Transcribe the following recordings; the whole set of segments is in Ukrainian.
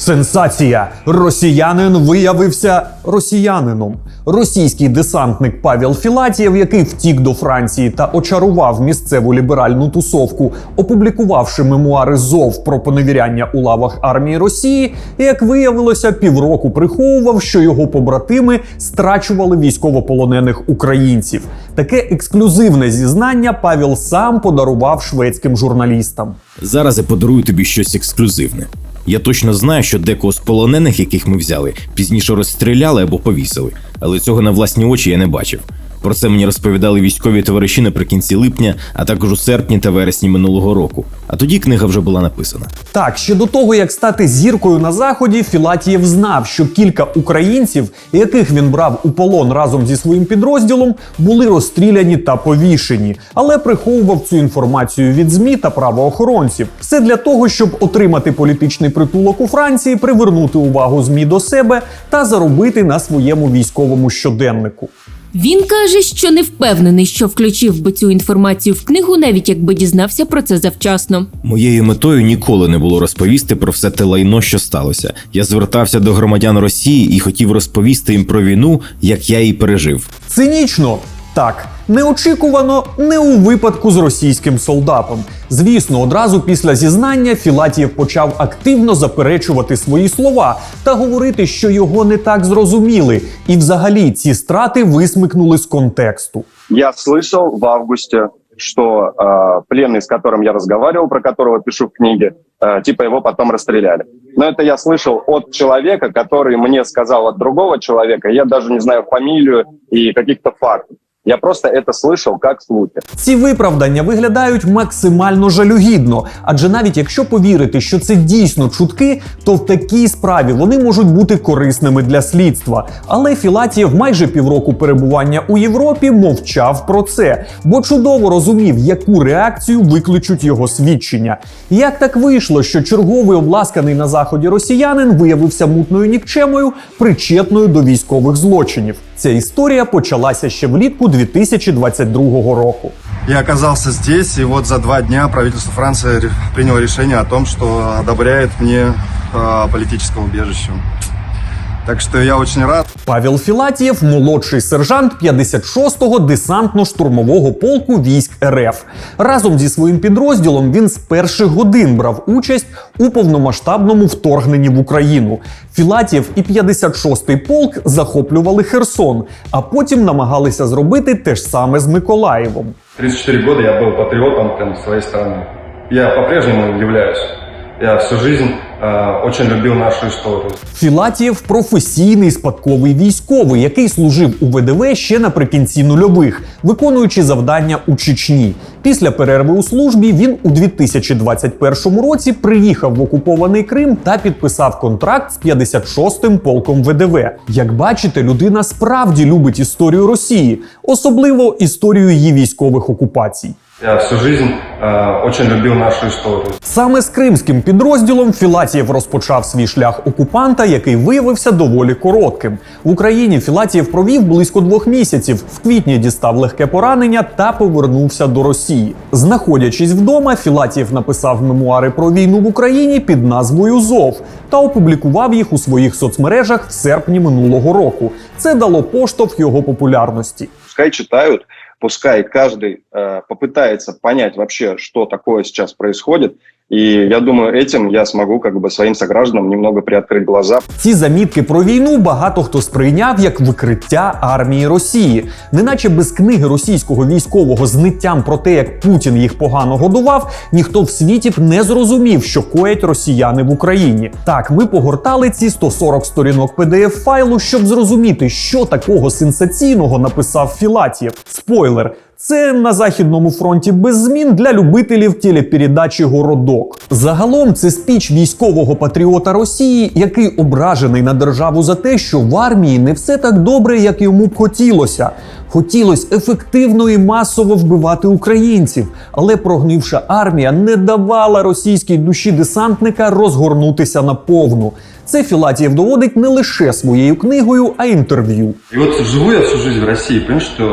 Сенсація! Росіянин виявився росіянином. Російський десантник Павел Філатєв, який втік до Франції та очарував місцеву ліберальну тусовку, опублікувавши мемуари ЗОВ про поневіряння у лавах армії Росії, як виявилося, півроку приховував, що його побратими страчували військовополонених українців. Таке ексклюзивне зізнання Павел сам подарував шведським журналістам. Зараз я подарую тобі щось ексклюзивне. Я точно знаю, що декого з полонених, яких ми взяли, пізніше розстріляли або повісили, але цього на власні очі я не бачив. Про це мені розповідали військові товариші наприкінці липня, а також у серпні та вересні минулого року. А тоді книга вже була написана. Так, ще до того, як стати зіркою на заході, Філатієв знав, що кілька українців, яких він брав у полон разом зі своїм підрозділом, були розстріляні та повішені, але приховував цю інформацію від змі та правоохоронців. Все для того, щоб отримати політичний притулок у Франції, привернути увагу змі до себе та заробити на своєму військовому щоденнику. Він каже, що не впевнений, що включив би цю інформацію в книгу, навіть якби дізнався про це завчасно. Моєю метою ніколи не було розповісти про все те лайно, що сталося. Я звертався до громадян Росії і хотів розповісти їм про війну, як я її пережив. Цинічно? Так, неочікувано не у випадку з російським солдатом. Звісно, одразу після зізнання Філатієв почав активно заперечувати свої слова та говорити, що його не так зрозуміли, і взагалі ці страти висмикнули з контексту. Я слышал в августе, что э, пленный, с которым я разговаривал, про которого пишу в книге, э, типа его потом расстреляли. Но это я слышал от человека, который мне сказал от другого человека. Я даже не знаю фамилию и каких-то фактов. Я просто это слышал как слухи. Ці виправдання виглядають максимально жалюгідно, адже навіть якщо повірити, що це дійсно чутки, то в такій справі вони можуть бути корисними для слідства. Але Філатієв майже півроку перебування у Європі мовчав про це, бо чудово розумів, яку реакцію викличуть його свідчення. Як так вийшло, що черговий обласканий на заході росіянин виявився мутною нікчемою, причетною до військових злочинів? Ця історія почалася ще влітку 2022 року. Я оказался здесь, и вот за два дня правительство Франции приняло решение о том, что одобряет мне политическое убежище. Так что я очень рад. Павел Філатієв, молодший сержант 56-го десантно-штурмового полку військ РФ. Разом зі своїм підрозділом він з перших годин брав участь у повномасштабному вторгненні в Україну. Філатієв і 56-й полк захоплювали Херсон, а потім намагалися зробити те ж саме з Миколаєвом. 34 года я был патриотом прям своей страны. Я по-прежнему являюсь. Я всю жизнь э, очень любил нашу историю. Філатієв професійний спадковий військовий, який служив у ВДВ ще наприкінці нульових, виконуючи завдання у Чечні. Після перерви у службі він у 2021 році приїхав в окупований Крим та підписав контракт з 56-м полком ВДВ. Як бачите, людина справді любить історію Росії, особливо історію її військових окупацій. Я всю жизнь э, очень любил нашу историю. Саме з кримським підрозділом Філатієв розпочав свій шлях окупанта, який виявився доволі коротким. В Україні Філатієв провів близько двох місяців. В квітні дістав легке поранення та повернувся до Росії. Знаходячись вдома, Філатієв написав мемуари про війну в Україні під назвою ЗОВ та опублікував їх у своїх соцмережах в серпні минулого року. Це дало поштовх його популярності. Пускай читают, пускай каждый э, попытается понять вообще, что такое сейчас происходит. И я думаю, этим я смогу как бы своим согражданам немного приоткрыть глаза. Ці замітки про війну багато хто сприйняв як викриття армії Росії, неначе без книги російського військового з ниттям про те, як Путін їх погано годував, ніхто в світі б не зрозумів, що коять росіяни в Україні. Так, ми погортали ці 140 сторінок pdf файлу, щоб зрозуміти, що такого сенсаційного написав Філатієв. Спойлер. Це на західному фронті без змін для любителів телепередачі Городок. Загалом це спіч військового патріота Росії, який ображений на державу за те, що в армії не все так добре, як йому б хотілося. Хотілося ефективно і масово вбивати українців, але прогнивша армія не давала російській душі десантника розгорнутися наповну. Це Філатієв доводить не лише своєю книгою, а інтерв'ю. И вот живу я всю жизнь в понимаешь, что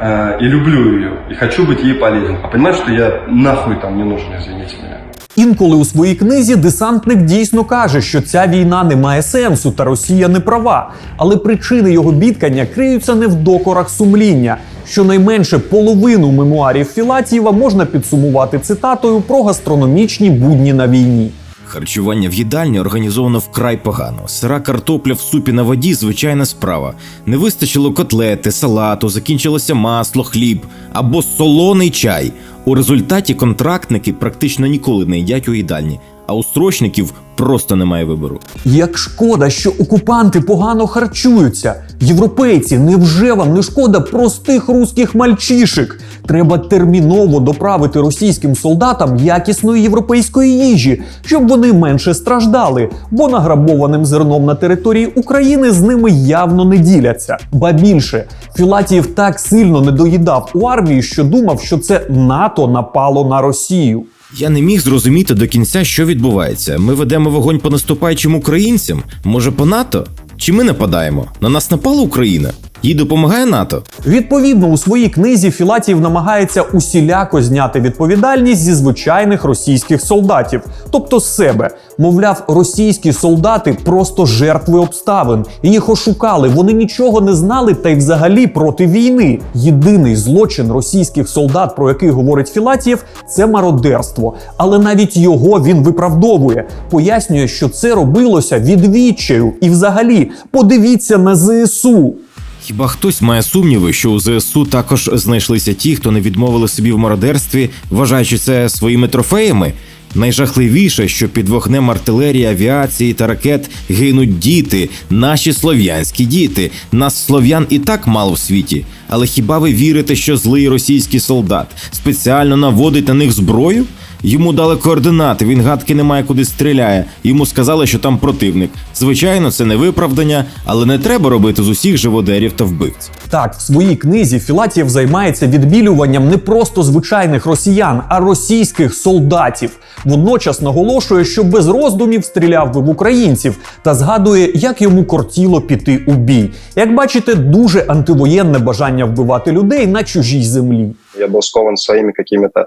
э, и люблю ее, и хочу быть ей полезен. А понимаешь, что я нахуй там не нужен, извините меня. Інколи у своїй книзі десантник дійсно каже, що ця війна не має сенсу та Росія не права. Але причини його бідкання криються не в докорах сумління. Щонайменше половину мемуарів Філатієва можна підсумувати цитатою про гастрономічні будні на війні. Харчування в їдальні організовано вкрай погано. Сира картопля в супі на воді звичайна справа. Не вистачило котлети, салату, закінчилося масло, хліб або солоний чай. У результаті контрактники практично ніколи не їдять у їдальні, а у строчників просто немає вибору. Як шкода, що окупанти погано харчуються. Європейці, невже вам не шкода простих руських мальчишек? Треба терміново доправити російським солдатам якісної європейської їжі, щоб вони менше страждали, бо награбованим зерном на території України з ними явно не діляться. Ба більше, Філатієв так сильно не доїдав у армії, що думав, що це НАТО напало на Росію. Я не міг зрозуміти до кінця, що відбувається. Ми ведемо вогонь по наступаючим українцям. Може, по НАТО? Чи ми нападаємо? На нас напала Україна? Їй допомагає НАТО? Відповідно, у своїй книзі Філатів намагається усіляко зняти відповідальність зі звичайних російських солдатів, тобто з себе. Мовляв, російські солдати просто жертви обставин. Їх ошукали, вони нічого не знали та й взагалі проти війни. Єдиний злочин російських солдат, про який говорить Філатієв, це мародерство. Але навіть його він виправдовує, пояснює, що це робилося від відчаю. І взагалі, подивіться на ЗСУ. Хіба хтось має сумніви, що у ЗСУ також знайшлися ті, хто не відмовили собі в мародерстві, вважаючи це своїми трофеями? Найжахливіше, що під вогнем артилерії, авіації та ракет гинуть діти, наші слов'янські діти. Нас слов'ян і так мало в світі. Але хіба ви вірите, що злий російський солдат спеціально наводить на них зброю? Йому дали координати, він гадки не має куди стріляє. Йому сказали, що там противник. Звичайно, це не виправдання, але не треба робити з усіх живодерів та вбивць. Так, в своїй книзі Філатєв займається відбілюванням не просто звичайних росіян, а російських солдатів. Водночас наголошує, що без роздумів стріляв би в українців та згадує, як йому кортіло піти у бій. Як бачите, дуже антивоєнне бажання вбивати людей на чужій землі. Я был скован своими какими-то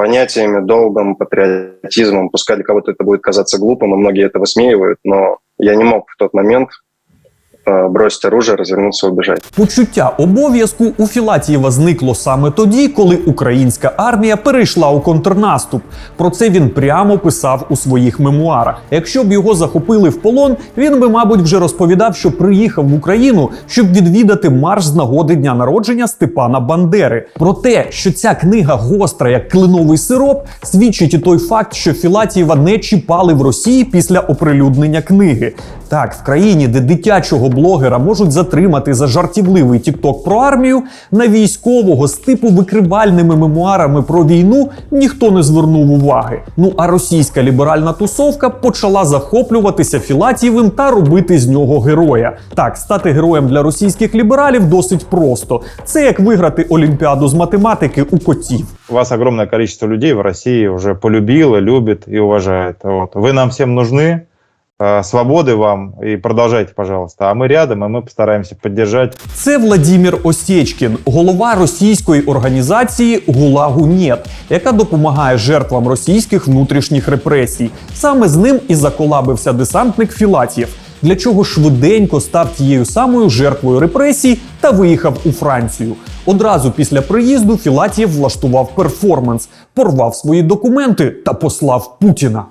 понятиями, долгом, патриотизмом. Пускай для кого-то это будет казаться глупым, и многие это высмеивают, но я не мог в тот момент э, бросить оружие, развернуться и убежать. Почуття обов'язку у Філатієва зникло саме тоді, коли українська армія перейшла у контрнаступ. Про це він прямо писав у своїх мемуарах. Якщо б його захопили в полон, він би, мабуть, вже розповідав, що приїхав в Україну, щоб відвідати марш з нагоди дня народження Степана Бандери. Про те, що ця книга гостра як кленовий сироп, свідчить і той факт, що Філатієва не чіпали в Росії після оприлюднення книги. Так, в країні, де дитячого блогера можуть затримати за жартівливий тікток про армію, на військового з типу викривальними мемуарами про війну ніхто не звернув уваги. Ну а російська ліберальна тусовка почала захоплюватися Філатієвим та робити з нього героя. Так, стати героєм для російських лібералів досить просто. Це як виграти олімпіаду з математики у котів. Вас огромное количество людей в России уже полюбило, любит и уважает. Вот. Вы нам всем нужны, э, свободы вам и продолжайте, пожалуйста. А мы рядом, и мы постараемся поддержать. Це Владімір Осєчкін, голова російської організації ГУЛАГу НЕТ, яка допомагає жертвам російських внутрішніх репресій. Саме з ним і заколабився десантник Філатєв, для чого швиденько став тією самою жертвою репресій та виїхав у Францію. Одразу після приїзду Філатєв влаштував перформанс, порвав свої документи та послав Путіна.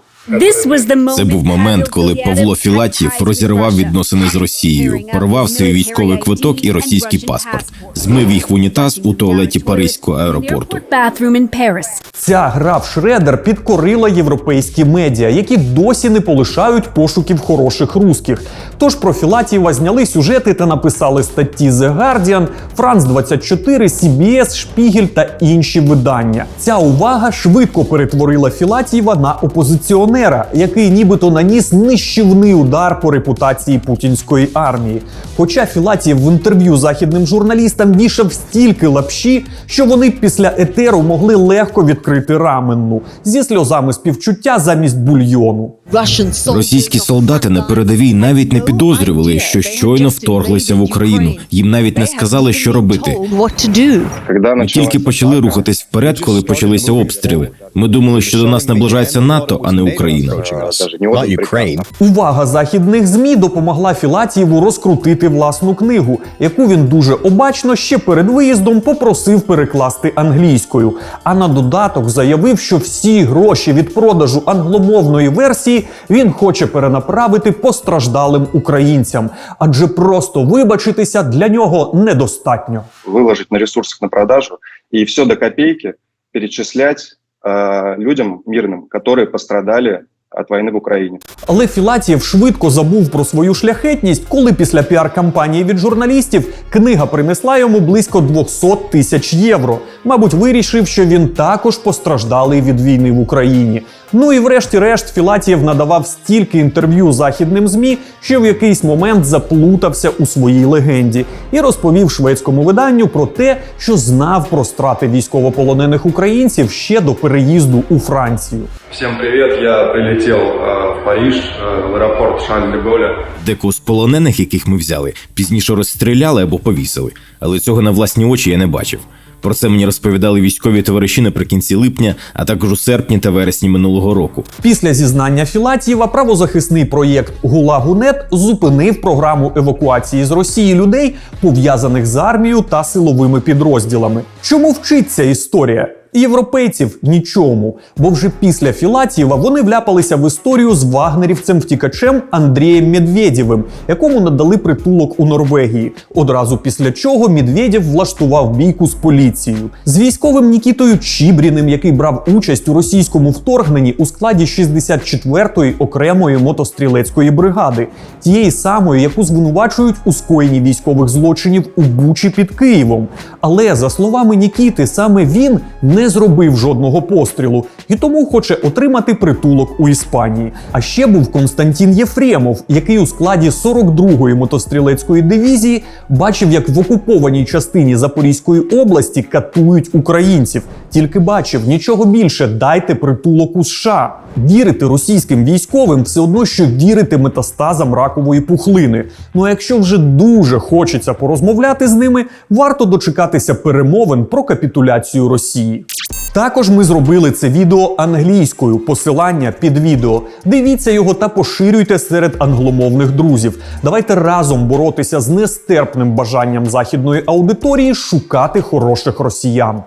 Це був момент, коли Павло Філатів розірвав відносини з Росією, порвав свій військовий квиток і російський паспорт, змив їх в унітаз у туалеті Паризького аеропорту. Ця гра в Шредер підкорила європейські медіа, які досі не полишають пошуків хороших русських. Тож про Філатієва зняли сюжети та написали статті The Guardian, France 24, CBS, Шпігель та інші видання. Ця увага швидко перетворила Філатієва на опозиціонера. Партнера, який нібито наніс нищівний удар по репутації путінської армії. Хоча Філатієв в інтерв'ю західним журналістам вішав стільки лапші, що вони після етеру могли легко відкрити раменну зі сльозами співчуття замість бульйону. Російські солдати на передовій навіть не підозрювали, що щойно вторглися в Україну. Їм навіть не сказали, що робити. Ми тільки почали рухатись вперед, коли почалися обстріли. Ми думали, що до нас наближається НАТО, а не Україна. Отдых приказа. Увага західних змі допомогла Філатієву розкрутити власну книгу, яку він дуже обачно ще перед виїздом попросив перекласти англійською. А на додаток заявив, що всі гроші від продажу англомовної версії він хоче перенаправити постраждалим українцям, адже просто вибачитися для нього недостатньо. выложить на ресурсах на продажу и все до копейки перечислять э, людям мирным, которые пострадали от войны в Украине. Але Філатієв швидко забув про свою шляхетність, коли після піар-кампанії від журналістів книга принесла йому близько 200 тисяч євро. Мабуть, вирішив, що він також постраждалий від війни в Україні. Ну і врешті-решт Філатієв надавав стільки інтерв'ю західним змі, що в якийсь момент заплутався у своїй легенді і розповів шведському виданню про те, що знав про страти військовополонених українців ще до переїзду у Францію. Всем привет, я прилетел э, в Париж, э, в аэропорт Шарль-де-Голля. Декого з полонених, яких ми взяли, пізніше розстріляли або повісили, але цього на власні очі я не бачив. Про це мені розповідали військові товариші наприкінці липня, а також у серпні та вересні минулого року. Після зізнання Філатієва правозахисний проєкт Гулагунет зупинив програму евакуації з Росії людей, пов'язаних з армією та силовими підрозділами. Чому вчиться історія? Європейців нічому, бо вже після Філатієва вони вляпалися в історію з вагнерівцем-втікачем Андрієм Медведєвим, якому надали притулок у Норвегії. Одразу після чого Медведєв влаштував бійку з поліцією з військовим Нікітою Чібріним, який брав участь у російському вторгненні у складі 64-ї окремої мотострілецької бригади, тієї самої, яку звинувачують у скоєнні військових злочинів у Бучі під Києвом. Але за словами Нікіти, саме він не зробив жодного пострілу і тому хоче отримати притулок у Іспанії. А ще був Константін Єфремов, який у складі 42-ї мотострілецької дивізії бачив, як в окупованій частині Запорізької області катують українців. Тільки бачив нічого більше. Дайте притулок у США. Вірити російським військовим все одно, що вірити метастазам ракової пухлини. Ну а якщо вже дуже хочеться порозмовляти з ними, варто дочекатися перемовин про капітуляцію Росії. Також ми зробили це відео англійською. Посилання під відео. Дивіться його та поширюйте серед англомовних друзів. Давайте разом боротися з нестерпним бажанням західної аудиторії шукати хороших росіян.